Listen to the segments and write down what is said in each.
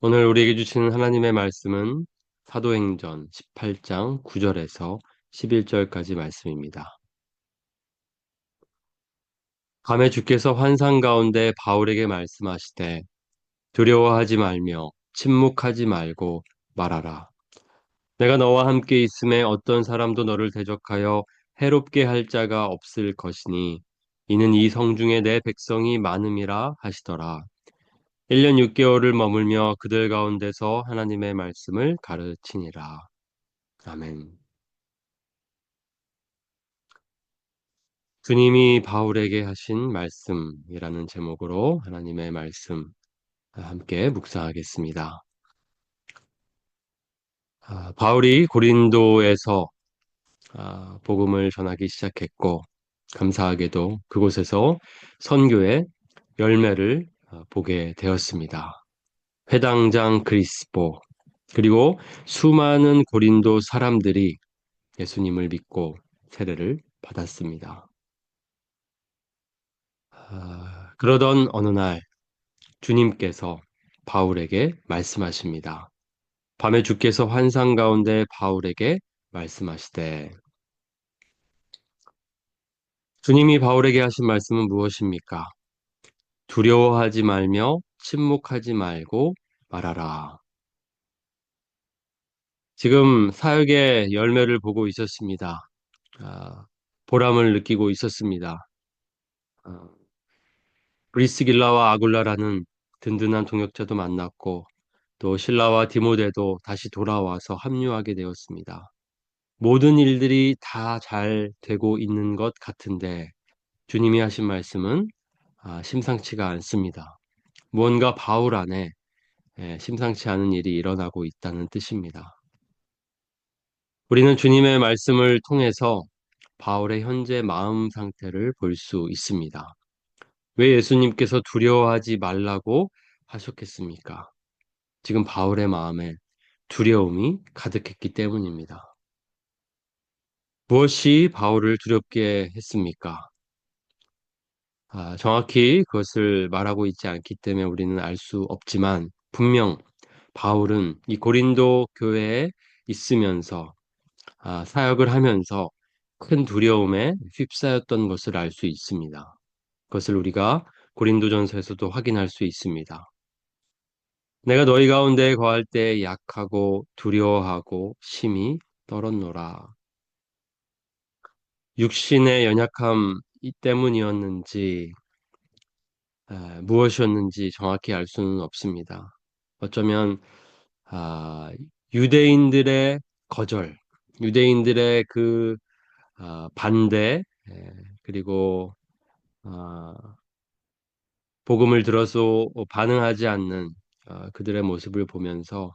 오늘 우리에게 주시는 하나님의 말씀은 사도행전 18장 9절에서 11절까지 말씀입니다. 밤에 주께서 환상 가운데 바울에게 말씀하시되 두려워하지 말며 침묵하지 말고 말하라. 내가 너와 함께 있음에 어떤 사람도 너를 대적하여 해롭게 할 자가 없을 것이니 이는 이 성중에 내 백성이 많음이라 하시더라. 1년 6개월을 머물며 그들 가운데서 하나님의 말씀을 가르치니라. 아멘. 주님이 바울에게 하신 말씀이라는 제목으로 하나님의 말씀 함께 묵상하겠습니다. 아, 바울이 고린도에서 아, 복음을 전하기 시작했고, 감사하게도 그곳에서 선교의 열매를 아, 보게 되었습니다. 회당장 그리스보, 그리고 수많은 고린도 사람들이 예수님을 믿고 세례를 받았습니다. 아, 그러던 어느 날 주님께서 바울에게 말씀하십니다. 밤에 주께서 환상 가운데 바울에게 말씀하시되 주님이 바울에게 하신 말씀은 무엇입니까? 두려워하지 말며 침묵하지 말고 말하라. 지금 사역의 열매를 보고 있었습니다. 아, 보람을 느끼고 있었습니다. 아, 브리스길라와 아굴라라는 든든한 동역자도 만났고 또 신라와 디모데도 다시 돌아와서 합류하게 되었습니다. 모든 일들이 다 잘 되고 있는 것 같은데 주님이 하신 말씀은 아, 심상치가 않습니다. 무언가 바울 안에 예, 심상치 않은 일이 일어나고 있다는 뜻입니다. 우리는 주님의 말씀을 통해서 바울의 현재 마음 상태를 볼 수 있습니다. 왜 예수님께서 두려워하지 말라고 하셨겠습니까? 지금 바울의 마음에 두려움이 가득했기 때문입니다. 무엇이 바울을 두렵게 했습니까? 아, 정확히 그것을 말하고 있지 않기 때문에 우리는 알 수 없지만 분명 바울은 이 고린도 교회에 있으면서 아, 사역을 하면서 큰 두려움에 휩싸였던 것을 알 수 있습니다. 그것을 우리가 고린도전서에서도 확인할 수 있습니다. 내가 너희 가운데 거할 때 약하고 두려워하고 심히 떨었노라. 육신의 연약함 때문이었는지 에, 무엇이었는지 정확히 알 수는 없습니다. 어쩌면 아, 유대인들의 거절, 유대인들의 그 아, 반대, 에, 그리고 아, 복음을 들어서 반응하지 않는 아, 그들의 모습을 보면서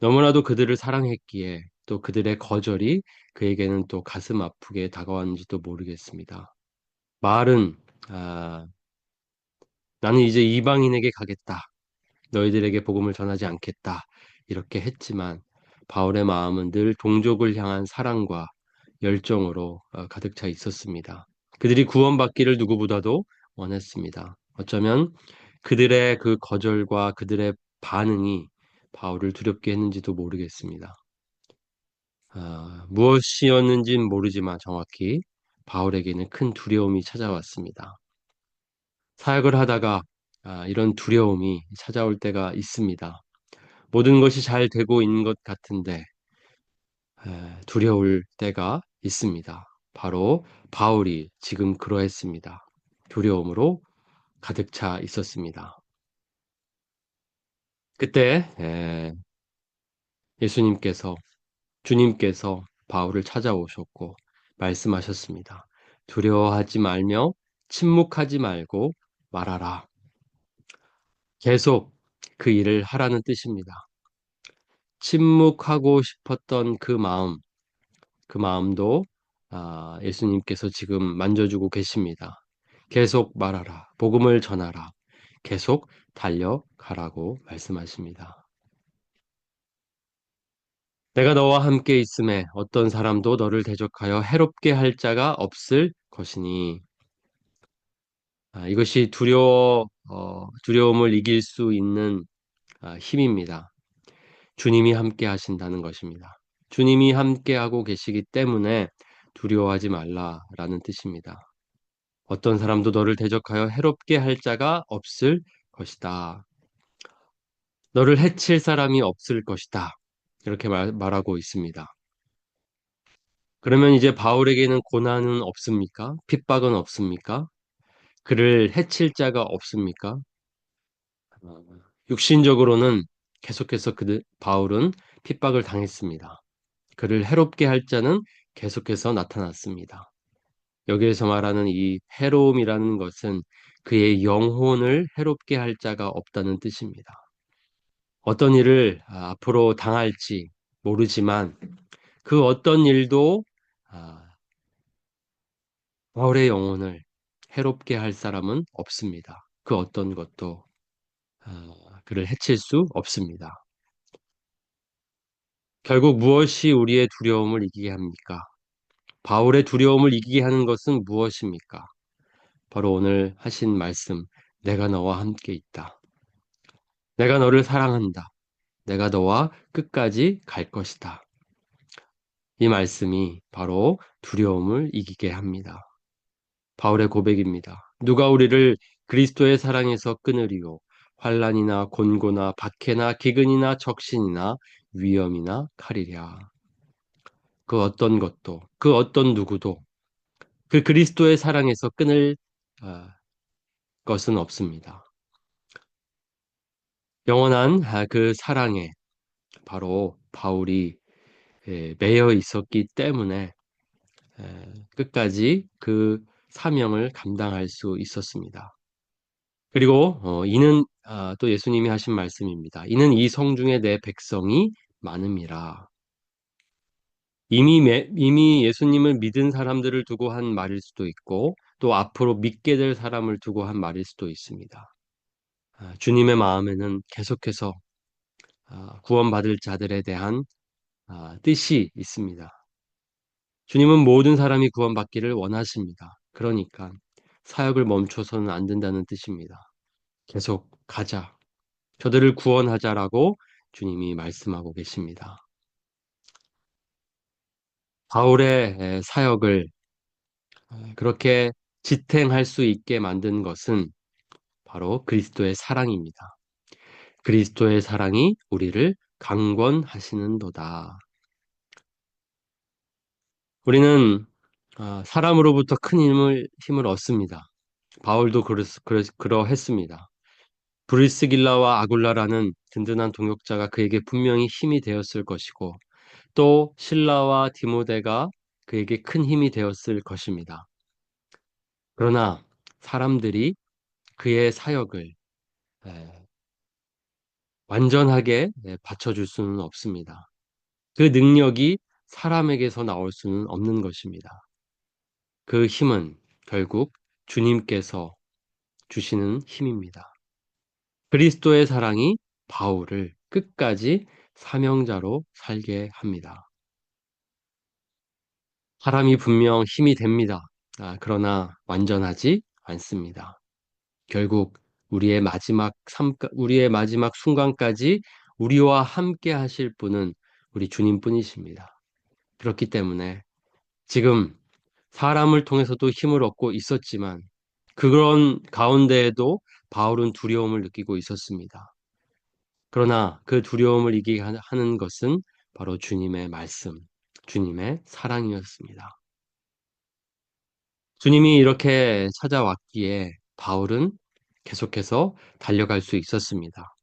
너무나도 그들을 사랑했기에 또 그들의 거절이 그에게는 또 가슴 아프게 다가왔는지도 모르겠습니다. 말은 아, 나는 이제 이방인에게 가겠다. 너희들에게 복음을 전하지 않겠다. 이렇게 했지만 바울의 마음은 늘 동족을 향한 사랑과 열정으로 어, 가득 차 있었습니다. 그들이 구원받기를 누구보다도 원했습니다. 어쩌면 그들의 그 거절과 그들의 반응이 바울을 두렵게 했는지도 모르겠습니다. 아, 무엇이었는지는 모르지만 정확히 바울에게는 큰 두려움이 찾아왔습니다. 사역을 하다가 아, 이런 두려움이 찾아올 때가 있습니다. 모든 것이 잘 되고 있는 것 같은데 에, 두려울 때가 있습니다. 바로 바울이 지금 그러했습니다. 두려움으로 가득 차 있었습니다. 그때 에, 예수님께서 주님께서 바울을 찾아오셨고 말씀하셨습니다. 두려워하지 말며 침묵하지 말고 말하라. 계속 그 일을 하라는 뜻입니다. 침묵하고 싶었던 그 마음, 그 마음도 아, 예수님께서 지금 만져주고 계십니다. 계속 말하라. 복음을 전하라. 계속 달려가라고 말씀하십니다. 내가 너와 함께 있음에 어떤 사람도 너를 대적하여 해롭게 할 자가 없을 것이니 아, 이것이 두려워 어, 두려움을 이길 수 있는 아, 힘입니다. 주님이 함께 하신다는 것입니다. 주님이 함께 하고 계시기 때문에 두려워하지 말라라는 뜻입니다. 어떤 사람도 너를 대적하여 해롭게 할 자가 없을 것이다. 너를 해칠 사람이 없을 것이다. 이렇게 말, 말하고 있습니다. 그러면 이제 바울에게는 고난은 없습니까? 핍박은 없습니까? 그를 해칠 자가 없습니까? 어, 육신적으로는 계속해서 그 바울은 핍박을 당했습니다. 그를 해롭게 할 자는 계속해서 나타났습니다. 여기에서 말하는 이 해로움이라는 것은 그의 영혼을 해롭게 할 자가 없다는 뜻입니다. 어떤 일을 아, 앞으로 당할지 모르지만 그 어떤 일도 아, 바울의 영혼을 해롭게 할 사람은 없습니다. 그 어떤 것도 아, 그를 해칠 수 없습니다. 결국 무엇이 우리의 두려움을 이기게 합니까? 바울의 두려움을 이기게 하는 것은 무엇입니까? 바로 오늘 하신 말씀, 내가 너와 함께 있다. 내가 너를 사랑한다. 내가 너와 끝까지 갈 것이다. 이 말씀이 바로 두려움을 이기게 합니다. 바울의 고백입니다. 누가 우리를 그리스도의 사랑에서 끊으리요? 환란이나 곤고나 박해나 기근이나 적신이나 위험이나 칼이랴. 그 어떤 것도, 그 어떤 누구도 그 그리스도의 사랑에서 끊을 어, 것은 없습니다. 영원한 아, 그 사랑에 바로 바울이 예, 매여 있었기 때문에 끝까지 그 사명을 감당할 수 있었습니다. 그리고 어, 이는 아, 또 예수님이 하신 말씀입니다. 이는 이 성 중에 내 백성이 많음이라. 이미 이미 예수님을 믿은 사람들을 두고 한 말일 수도 있고 또 앞으로 믿게 될 사람을 두고 한 말일 수도 있습니다. 아, 주님의 마음에는 계속해서 아, 구원받을 자들에 대한 뜻이 있습니다. 주님은 모든 사람이 구원받기를 원하십니다. 그러니까 사역을 멈춰서는 안 된다는 뜻입니다. 계속 가자. 저들을 구원하자라고 주님이 말씀하고 계십니다. 바울의 사역을 그렇게 지탱할 수 있게 만든 것은 바로 그리스도의 사랑입니다. 그리스도의 사랑이 우리를 강권하시는도다. 우리는 아, 사람으로부터 큰 힘을, 힘을 얻습니다. 바울도 그러, 그러, 그러했습니다. 브리스길라와 아굴라라는 든든한 동역자가 그에게 분명히 힘이 되었을 것이고 또 신라와 디모데가 그에게 큰 힘이 되었을 것입니다. 그러나 사람들이 그의 사역을 완전하게 받쳐줄 수는 없습니다. 그 능력이 사람에게서 나올 수는 없는 것입니다. 그 힘은 결국 주님께서 주시는 힘입니다. 그리스도의 사랑이 바울을 끝까지 사명자로 살게 합니다. 사람이 분명 힘이 됩니다. 아, 그러나 완전하지 않습니다. 결국 우리의 마지막 삶, 우리의 마지막 순간까지 우리와 함께 하실 분은 우리 주님뿐이십니다. 그렇기 때문에 지금 사람을 통해서도 힘을 얻고 있었지만 그런 가운데에도 바울은 두려움을 느끼고 있었습니다. 그러나 그 두려움을 이기게 하는 것은 바로 주님의 말씀, 주님의 사랑이었습니다. 주님이 이렇게 찾아왔기에 바울은 계속해서 달려갈 수 있었습니다.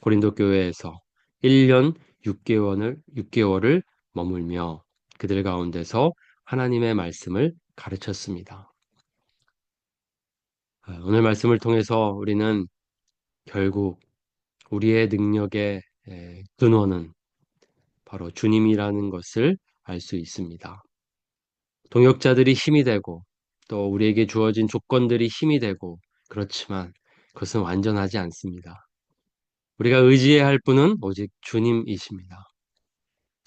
고린도 교회에서 1년 6개월을, 6개월을 머물며 그들 가운데서 하나님의 말씀을 가르쳤습니다. 아, 오늘 말씀을 통해서 우리는 결국 우리의 능력의 근원은 바로 주님이라는 것을 알 수 있습니다. 동역자들이 힘이 되고 또 우리에게 주어진 조건들이 힘이 되고 그렇지만 그것은 완전하지 않습니다. 우리가 의지해야 할 분은 오직 주님이십니다.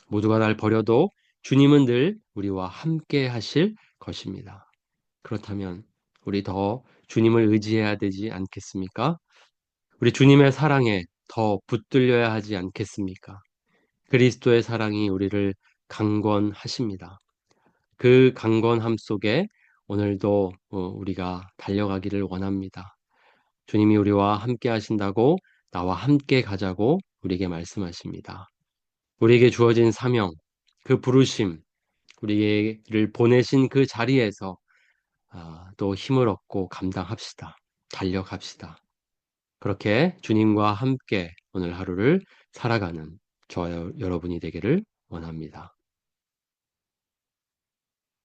모두가 날 버려도 주님은 늘 우리와 함께 하실 것입니다. 그렇다면 우리 더 주님을 의지해야 되지 않겠습니까? 우리 주님의 사랑에 더 붙들려야 하지 않겠습니까? 그리스도의 사랑이 우리를 강권하십니다. 그 강권함 속에 오늘도 어, 우리가 달려가기를 원합니다. 주님이 우리와 함께 하신다고 나와 함께 가자고 우리에게 말씀하십니다. 우리에게 주어진 사명, 그 부르심, 우리를 보내신 그 자리에서 아, 또 힘을 얻고 감당합시다. 달려갑시다. 그렇게 주님과 함께 오늘 하루를 살아가는 저와 여러분이 되기를 원합니다.